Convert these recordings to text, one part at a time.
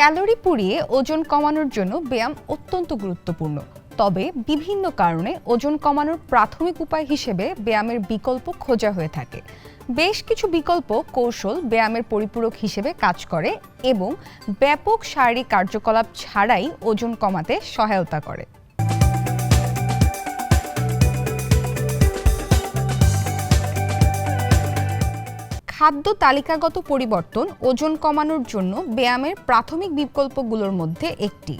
Calorie পুড়িয়ে ওজন কমানোর জন্য ব্যায়াম অত্যন্ত গুরুত্বপূর্ণ। তবে বিভিন্ন কারণে ওজন কমানোর প্রাথমিক উপায় হিসেবে ব্যায়ামের বিকল্প খোঁজা হয়ে থাকে। বেশ কিছু বিকল্প কৌশল ব্যায়ামের পরিপূরক হিসেবে কাজ করে এবং ব্যাপক শারীরিক কার্যকলাপ ছাড়াই ওজন কমাতে সহায়তা করে। খাদ্য তালিকাগত পরিবর্তন, ওজন কমানোর জন্য ব্যায়ামের প্রাথমিক বিকল্পগুলোর মধ্যে একটি।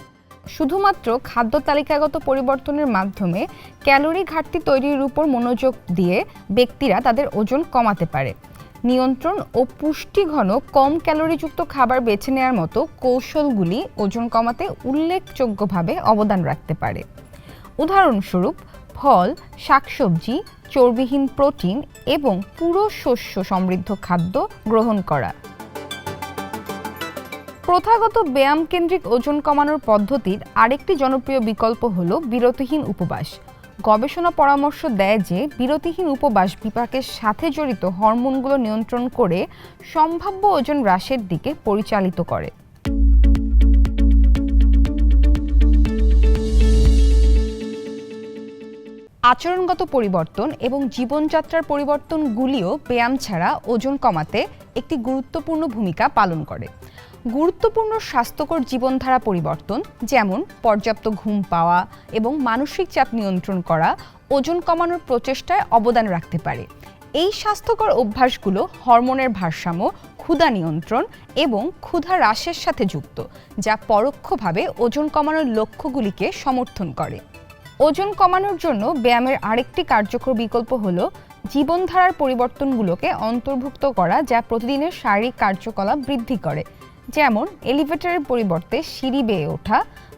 শুধুমাত্র খাদ্য তালিকাগত পরিবর্তনের মাধ্যমে ক্যালোরি ঘাটতি তৈরির উপর মনোযোগ দিয়ে ব্যক্তিরা তাদের ওজন কমাতে পারে। নিয়ন্ত্রণ ও পুষ্টিঘন কম ক্যালোরিযুক্ত খাবার বেছে নেওয়ার মতো কৌশলগুলি ওজন কমাতে উল্লেখযোগ্যভাবে অবদান রাখতে পারে। উদাহরণস্বরূপ ফল, শাকসবজি, চর্বিহীন প্রোটিন এবং পুরো শস্য সমৃদ্ধ খাদ্য গ্রহণ করা। প্রথাগত ব্যায়াম কেন্দ্রিক ওজন কমানোর পদ্ধতির আরেকটি জনপ্রিয় বিকল্প হল বিরতিহীন উপবাস। গবেষণা পরামর্শ দেয় যে বিরতিহীন উপবাস বিপাকের সাথে জড়িত হরমোনগুলো নিয়ন্ত্রণ করে সম্ভাব্য ওজন হ্রাসের দিকে পরিচালিত করে। আচরণগত পরিবর্তন এবং জীবনযাত্রার পরিবর্তনগুলিও ব্যায়াম ছাড়া ওজন কমাতে একটি গুরুত্বপূর্ণ ভূমিকা পালন করে। গুরুত্বপূর্ণ স্বাস্থ্যকর জীবনধারা পরিবর্তন, যেমন পর্যাপ্ত ঘুম পাওয়া এবং মানসিক চাপ নিয়ন্ত্রণ করা, ওজন কমানোর প্রচেষ্টায় অবদান রাখতে পারে। এই স্বাস্থ্যকর অভ্যাসগুলো হরমোনের ভারসাম্য, ক্ষুধা নিয়ন্ত্রণ এবং ক্ষুধা হ্রাসের সাথে যুক্ত, যা পরোক্ষভাবে ওজন কমানোর লক্ষ্যগুলিকে সমর্থন করে। ওজন কমানোর জন্য ব্যায়ামের আরেকটি কার্যকর বিকল্প হল জীবনধারার পরিবর্তনগুলোকে অন্তর্ভুক্ত করা, যা প্রতিদিনের শারীরিক কার্যকলাপ বৃদ্ধি করে। যেমন এলিভেটরের পরিবর্তে সিঁড়ি বেয়ে ওঠা,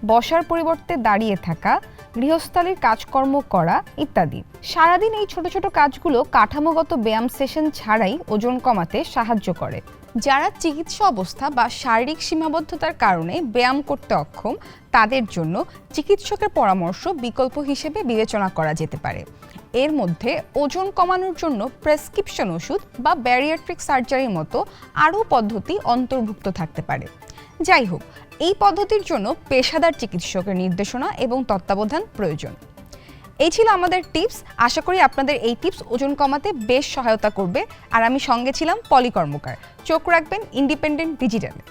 বসার পরিবর্তে দাঁড়িয়ে থাকা গৃহস্থালির কাজকর্ম করা ইত্যাদি। সারাদিন এই ছোট ছোট কাজগুলো কাঠামোগত ব্যায়াম সেশন ছাড়াই ওজন কমাতে সাহায্য করে। যারা চিকিৎসা অবস্থা বা শারীরিক সীমাবদ্ধতার কারণে ব্যায়াম করতে অক্ষম, তাদের জন্য চিকিৎসকের পরামর্শ বিকল্প হিসেবে বিবেচনা করা যেতে পারে। এর মধ্যে ওজন কমানোর জন্য প্রেসক্রিপশন ওষুধ বা ব্যারিয়াট্রিক সার্জারির মতো আরও পদ্ধতি অন্তর্ভুক্ত থাকতে পারে। যাই হোক এই পদ্ধতির জন্য পেশাদার চিকিৎসকের নির্দেশনা এবং তত্ত্বাবধান প্রয়োজন। এই ছিল আমাদের টিপস। আশা করি আপনাদের এই টিপস ওজন কমাতে বেশ সহায়তা করবে। আর আমি সঙ্গে ছিলাম পলিকর্মকার। চোখ রাখবেন ইন্ডিপেন্ডেন্ট ডিজিটালে